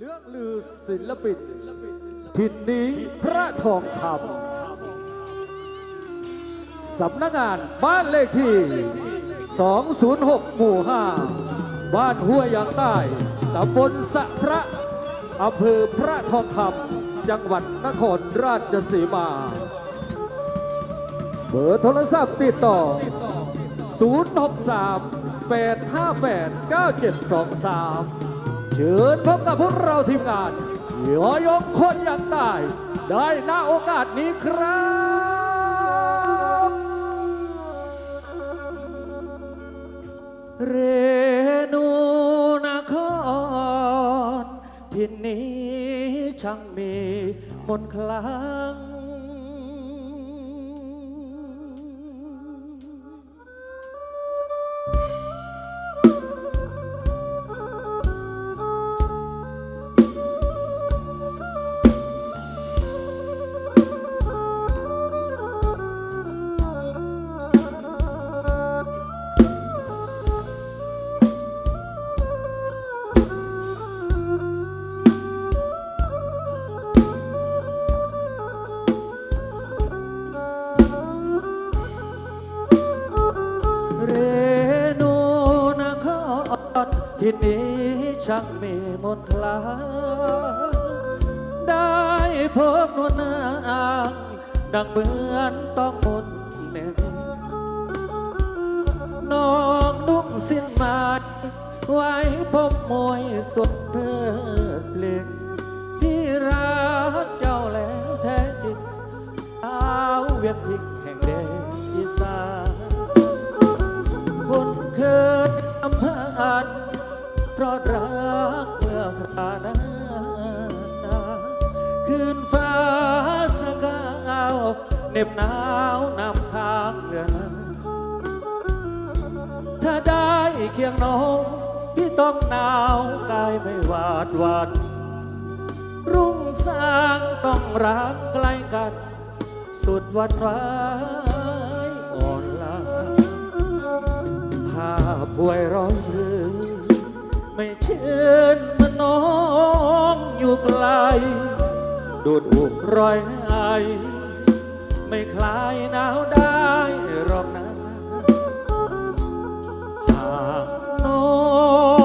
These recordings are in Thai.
เรื่องลือศิลปินทินนี้พระทองคำสำนักงานบ้านเลขที่ 206 หมู่ 5 บ้านห้วยยางใต้ตำบลสะพระอำเภอพระทองคำจังหวัดนครราชสีมา เบอร์โทรศัพท์ติดต่อ 063 858 9723 เชิญพบกับพวกเราทีมงานยอยงคนอยากตาย ได้หน้าโอกาสนี้ครับเรนูนครที่นี้ช่างมีมนคลัง ที่นี้ช่างมีมนต์คลางได้พบนวลนางดังเหมือนต้องมนต์เนรน้องนุ่งสิ้นมาดไว้ผมมวยสุดเพื่อเพลง เพราะรักเมื่อครานานคืนฟ้าสกาวเหน็บหนาวนำทางเรือนถ้าได้เคียงน้องพี่ต้องหนาวกายไม่หวาดหวันรุ่งสร้างต้องรักใกล้กัน สุดวันไว้อ่อนลาภาพป่วยร้อยรืน ไม่เชื่นมันน้องอยู่ไกล ดูดอุกรอยไอไม่คลายหนาวได้หรอกนะหากน้อ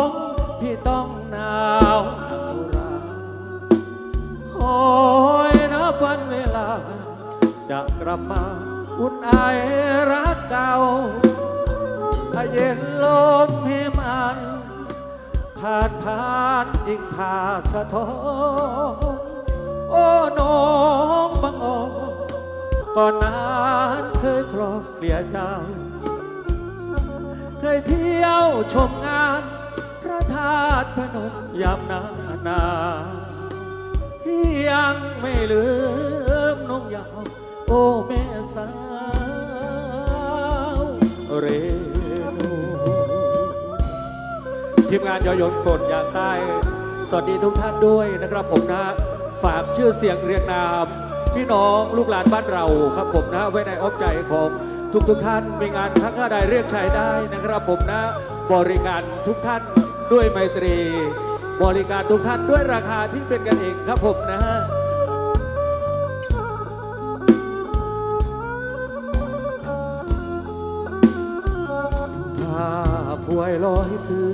งพี่ต้องหนาวหนาวราคอยนับวันเวลา จะกลับมาอุ่นไอรักเก่าถ้าเย็นลม ผ่านผ่านยิ่งผ่าสะท้อนโอ้น้องบังออนก่อนนั้นเคยคลองเกลี่ยใจเคยเที่ยวชมงานพระธาตุพนมยามนานาที่ยังไม่ลืมน้องยาวโอ้แม่สาวเร ทีมงานยอยนกดยางใต้ สวัสดีทุกท่านด้วยนะครับผมนะ ฝากชื่อเสียงเรียงนาม พี่น้องลูกหลานบ้านเราครับผมนะ ไว้ในอ้อมใจของทุกทุกท่านมีงานทักก็ได้เรียกใช้ได้นะครับผมนะ บริการทุกท่านด้วยไมตรี บริการทุกท่านด้วยราคาที่เป็นกันเองครับผมนะฮะถ้าป่วยลอยคือ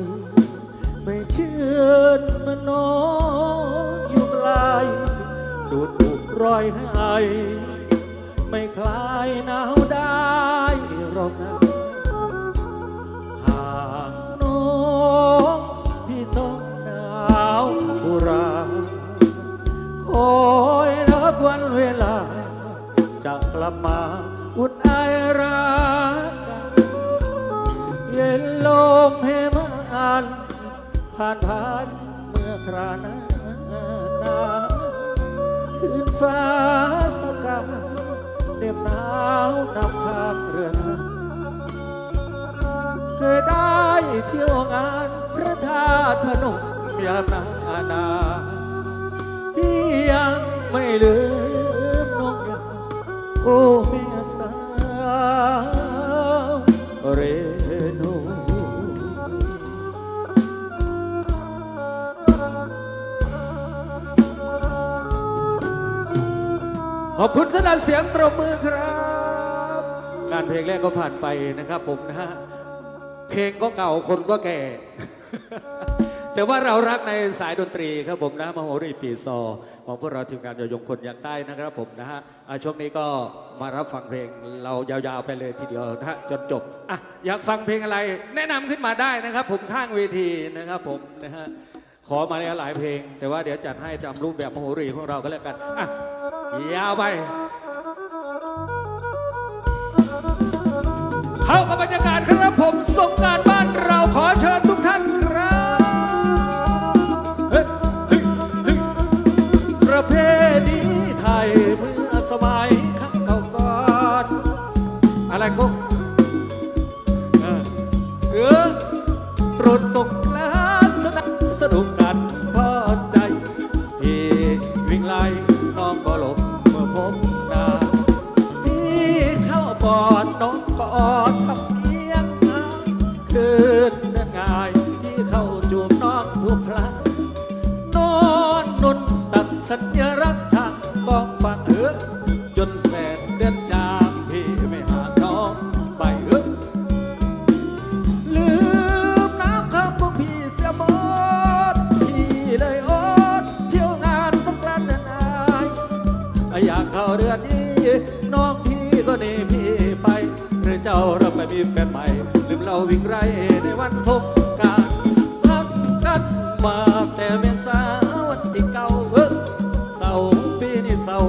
ไม่เชื่นมันนออยู่ไกลดูดบุกรอยให้ไม่คลายหนาวได้หรอกนะหากน้องพี่ต้องหนาวบุราคอยรับวันเวลาจะกลับมา ผ่านผ่านเมื่อครานานาคืนฟ้าสกาเหน็บหนาวนำทางเรือนเคยได้เที่ยวงานพระธาตุพนมยามนานาพี่ยังไม่ลืมน้องยาโอ้มี ขอบคุณสนั่นเสียงตรบมือครับ การเพลงแรกก็ผ่านไปนะครับผมนะฮะ เพลงก็เก่าคนก็แก่ แต่ว่าเรารักในสายดนตรีครับผมนะมโหรีปีซอ ของพวกเราทีมงานยอยงคนยากใต้นะครับผมนะฮะอะช่วงนี้ก็มารับฟังเพลงเรายาวๆไปเลยทีเดียวนะฮะจนจบอะอยากฟังเพลงอะไรแนะนำขึ้นมาได้นะครับ ผมข้างเวทีนะครับผมนะฮะ ขอมาแล้วหลายเพลง แต่ว่าเดี๋ยวจัดให้ตามรูปแบบมโหรีของเราก็แล้วกันอะ ยาวไป เข้ากับบรรยากาศครับผมสงการบ้านเราขอเชิญทุกท่านครับเฮ้ยเฮ้ยเฮ้ยประเพณีไทยเมื่อสมัยครั้งเก่าก่อนอะไรก็ เข้าเรือนนี้ น้องพี่ก็หนีพี่ไปหรือเจ้าเราไปมีแฟนใหม่ลืมเราวิ่งไรในวันสงกรารพักกันมาแต่เมษาวันที่เก่าเออเศร้าปีนี้เศร้า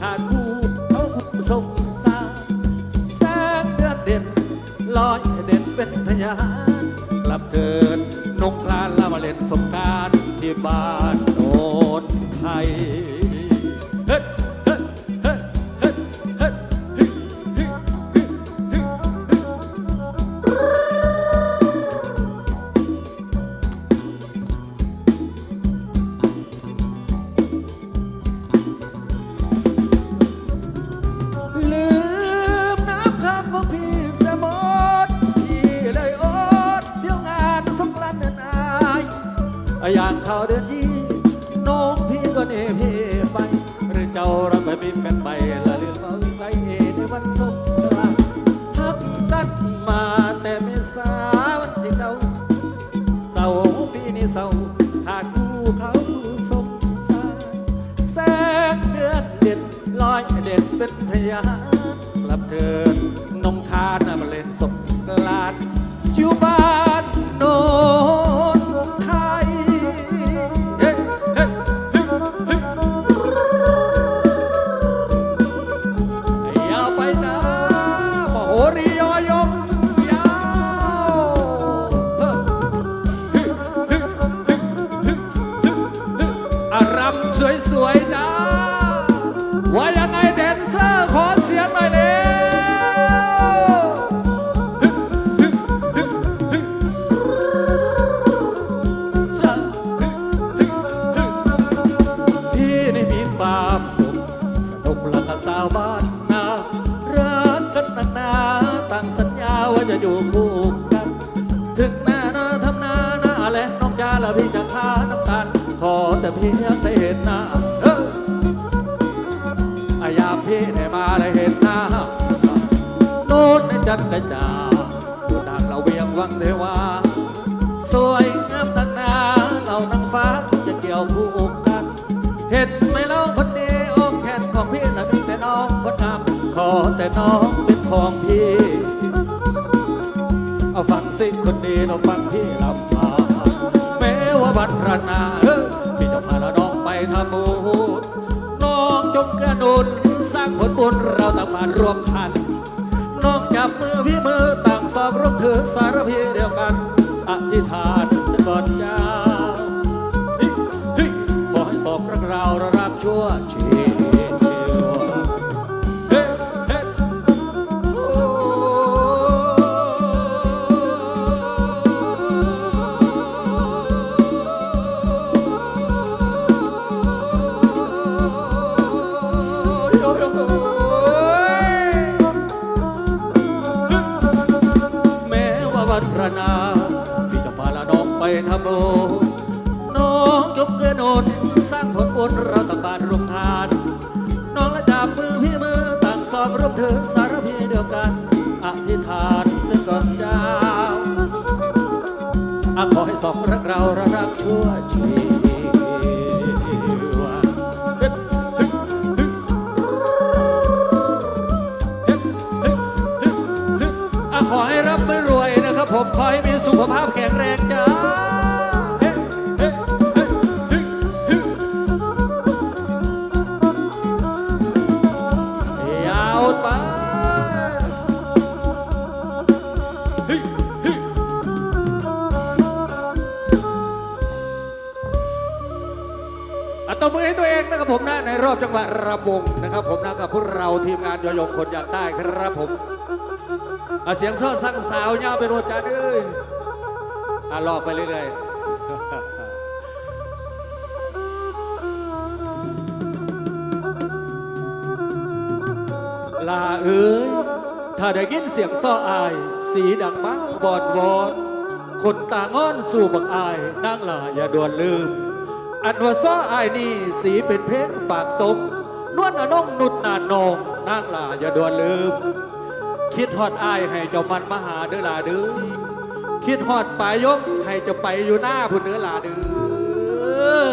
ขาดคู่เขาสงสารแสงเดือนเด่นลอยเด่นเป็นพยานกลับเถิดนงคลานละมาเล่นสงการที่บ้านโนนไทย อยเด่นเป็นพยานกลับเถิดนองคานมาเล่นสงกรานชิวบ้าน กระจาดูดังเราเวียงวังเทวา สวยงามตั้งนาเรานางฟ้าคงจะเกี่ยวผู้อกกัน เห็นไหมเราคนดีอกแขนของพี่และมีแต่น้องคนงามขอแต่น้องเป็นของพี่ เอาฟังสิคนดีเราฟังพี่ลำพาแม้ว่าบัตรนาเอ้อพี่จะพาเราน้องไปทำบุญน้องจงกื้อหนุนสร้างผลบุญเราต่างมารวมทัน น้องจับมือพี่มือต่างสอบร่วมถือสารพีเดียวกัน อธิษฐานสก่อนเจ้าเฮ้เฮ้ขอให้สอบรักเราระรักชั่ว ขอให้รับไม่รวยนะครับผมขอให้มีสุขภาพแข็งแรงจ้ายาวไปอะตบมือให้ตัวเองนะครับผมนะในรอบจังหวะระบงนะครับผมนะกับพวกเราทีมงานยอยงคนอยากได้ครับผม อะเสียงซ้อสั่งสาวย่าไปรดจานเอ้ยอะลอกไปเรื่อยๆลาเอ้ย ถ้าได้ยินเสียงซ้ออาย สีดังมาบอนวอนคนตางอนสู่บังอายนางลาอย่าด่วนลืม อันว่าซ้ออายนี่สีเป็นเพชรฝากสมนวลอนงนุดนานนองนางลาอย่าด่วนลืม คิดฮอดอายให้เจ้ามันมาหาเด้อลาเด้อคิดฮอดปลายยมให้เจ้าไปอยู่หน้าพุ่นเด้อลาเด้อ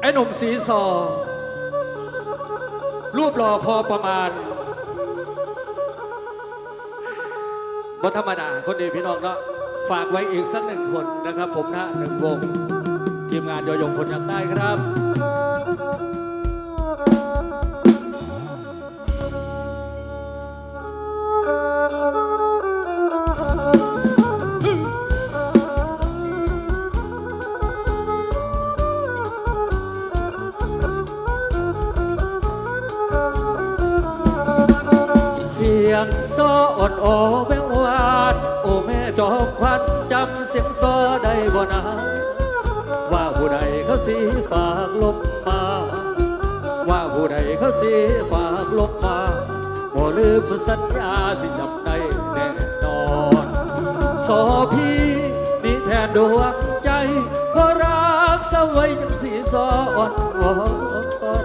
ไอ้หนุ่มสีซอรูปหล่อพอประมาณบ่ธรรมดาคนดีพี่น้องเนาะฝากไว้อีกสักหนึ่งคนนะครับ ผมนะหนึ่งวงทีมงานยอยงคนอยากได้ครับากลมมาบ่ลืมสัญญาสิจำได้แน่นอนโซพี่นี่แทนดวงใจเพราะรักสไว้จังสีซอออนวอน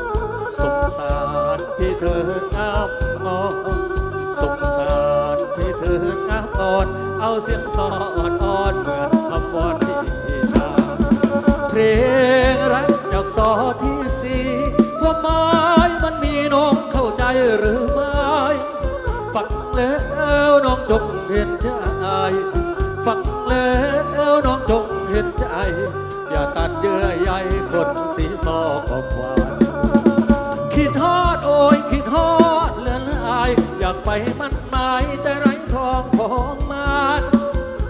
สงสารพี่เธองามงอนสงสารที่เธองามอ่อนเอาเสียงซอออนอ่อนเหมือนคำวอนที่ชาเพลงรักจากซอที่สี่ว่าม้มั หรือไม่ฟังแล้วน้องจงเห็นใจฟังแล้วน้องจงเห็นใจ อย่าตัดเยื่อใยคนสีซอของหวานคิดฮอดโอ้ยคิดฮอดเลือนลาย อยากไปมันหมายแต่ไร้ทองของมัน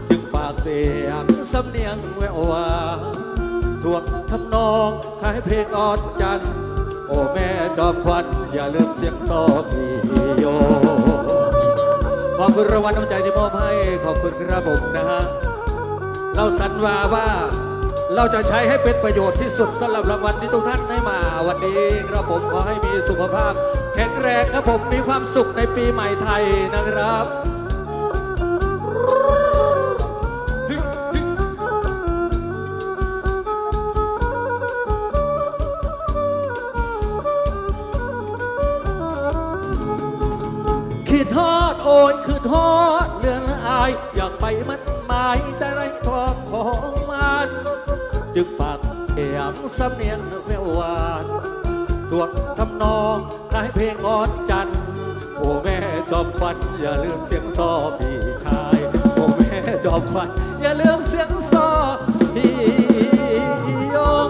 จึงฝากเสียงสำเนียงแวววาทวงทำนองขายเพลงอ่อนจันทร์ อ้แม่จอมควันอย่าลืมเสียงซอพี่โยขอบคุณรางวัลน้ำใจที่มอบให้ขอบคุณครับผมนะฮะเราสัญญาว่าเราจะใช้ให้เป็นประโยชน์ที่สุดสำหรับรางวัลที่ทุกท่านได้มา วันนี้ครับผมขอให้มีสุขภาพ แข็งแรงครับผมมีความสุขในปีใหม่ไทยนะครับ อยากไปมันหมายแต่ไรทองของมันจึงฝากเสียงสำเนียงแวววานทวงทำนองคล้ายเพลงออนจันโอ้แม่จอมควันอย่าลืมเสียงซอพี่ชายโอ้แม่จอมควันอย่าลืมเสียงซอพี่ยง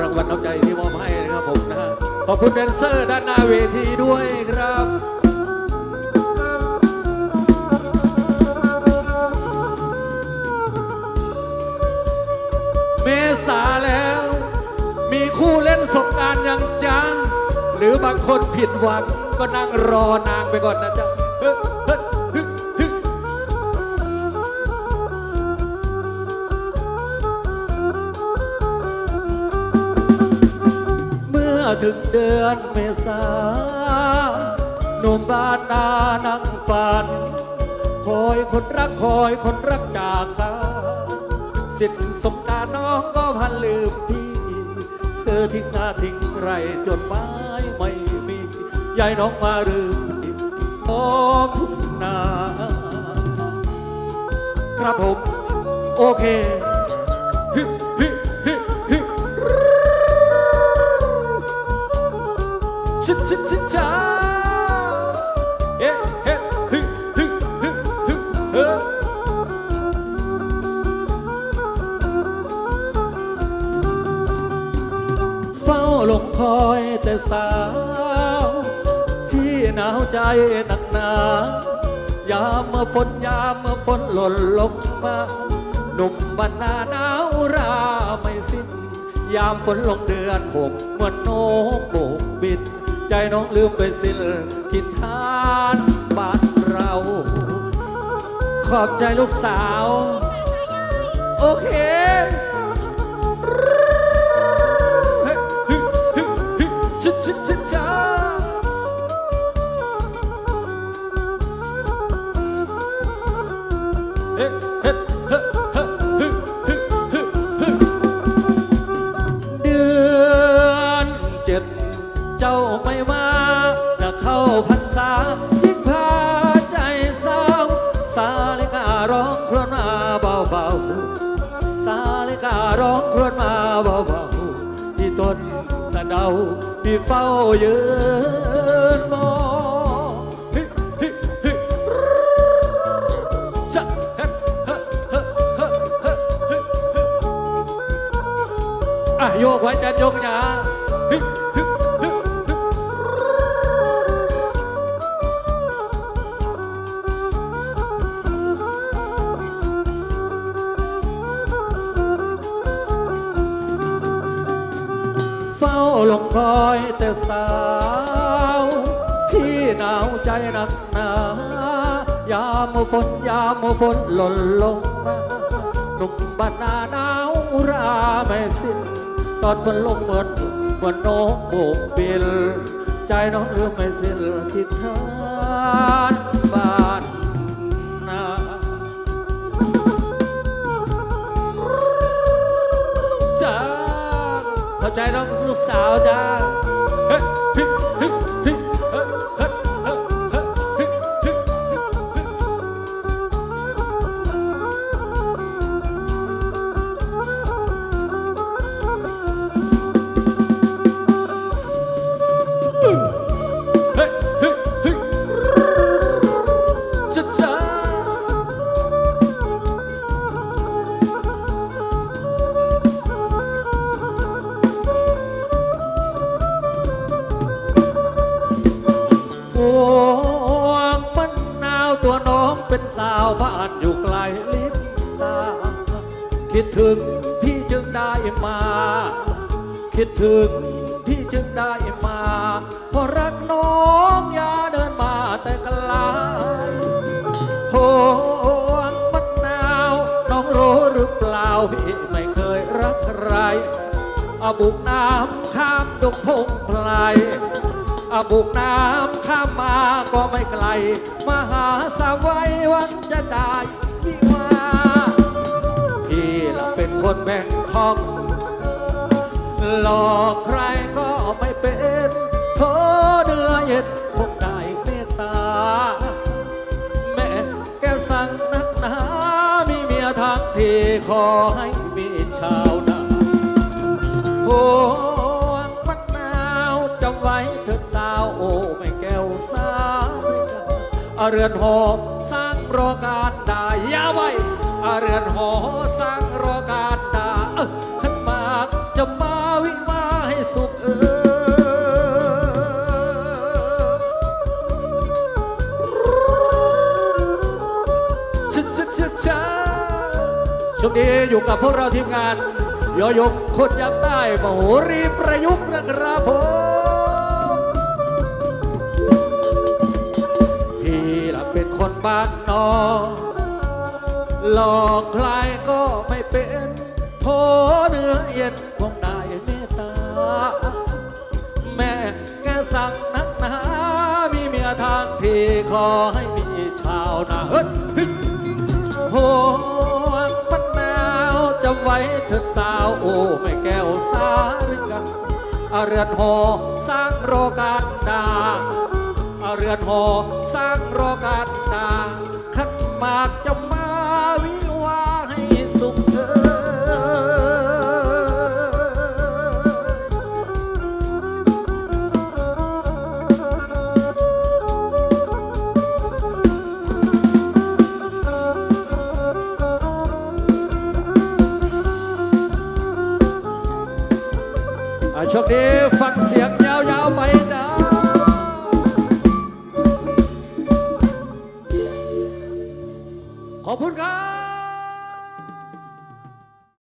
รางวัลน้ำใจที่มอบให้นะครับผมนะฮะ ขอบคุณแดนเซอร์ด้านหน้าเวทีด้วยครับเมษาแล้ว มีคู่เล่นสงการยังจังหรือบางคนผิดหวังก็นั่งรอนางไปก่อนนะจ๊ะ ถึงเดือนเมษาหนุ่มบ้านนานั่งฝัน คอยคนรักคอยคนรักจากลาสิทธิ์สมการน้องก็พันลืมพี่เธอทิ้งหน้าทิ้งไรจดหมายไม่มียายน้องมาหรือท้องทุ่งนาครับผม โอเค ชิดชิดชิดช้าเอ๊ะเอ๊ะฮึฮึฮึฮึเฮ้เฝ้าลงคอยแต่สาว ที่หนาวใจหนักหนายามเมื่อฝนยามเมื่อฝนหล่นลงมาหนุ่มบรรณาหนาวราไม่สิ้น ยามฝนลงเดือนหกเหมือนนกโบกบิน ใจน้องลืมไปสิ้นทินทานบ้านเรา ขอบใจลูกสาว โอเคเฮ้ ร้องรวนมาเบาๆที่ต้นสะเดาพี่เฝ้ายืนมองเฮ้เฮ้เฮ้จะเฮ้เฮ้เฮ้เฮ้เฮ้เฮ้อะโยกไว้จันยกยา แต่สาว พี่หนาวใจหนักหนายามเมื่อฝนยามเมื่อฝนหล่นลงมาหนุ่มบ้านนาหนาวราไม่สิ้น ตอนฝนลงเหมือนเหมือนนกโบกบิน ใจน้องเอื้อไม่สิ้นทิศทานบ้านนาจ้าเข้าใจน้องลูกสาวจ้า 哎，嘿，嘿。 เป็นสาวบ้านอยู่ไกลลิบตาคิดถึงพี่จึงได้มา คิดถึงพี่จึงได้มาเพราะรักน้องอย่าเดินมาแต่ไกลห่วงมะนาวน้องรู้หรือเปล่าพี่ไม่เคยรักใครอาบุกน้ำข้ามดงพงไพร อาบุกน้ำข้ามมาก็ไม่ไกล มาหาสาวไว้วันจะได้พี่มาพี่ละเป็นคนแบ่งของหลอกใครก็ไม่เป็นโทเนื้อเย็นคงได้เมตตา แม่แกสั่งนักหนามีเมียทั้งทีขอให้มีชาวนาโอ้ เรือนหอสร้างรอการด้อยาไว้อาเรือนหอสร้างรอการด้เอ้อขันมากจะมาวิมาให้สุขเออชชชชาช่วงนี้อยู่กับพวกเราทีมงานยอยกคนยักษ์ใต้มโหรีประยุกต์นะครับผม นนอกหลอกใครก็ไม่เป็นโทเนื้อเย็นคงได้เมตตา แม่แกสั่งนักหนา มีเมียทางที่ขอให้มีชาวนาเฮ้ยเฮ้ยห่วงมะนาวจำไว้เถิดสาวโอ้ไม่แก้วสาริกันอาเรือนหอสร้างโรกันดา รือนหอสร้างโรกันดาขันมากจะมาวิวาให้สุขเอออะช่วงนี้ฟัง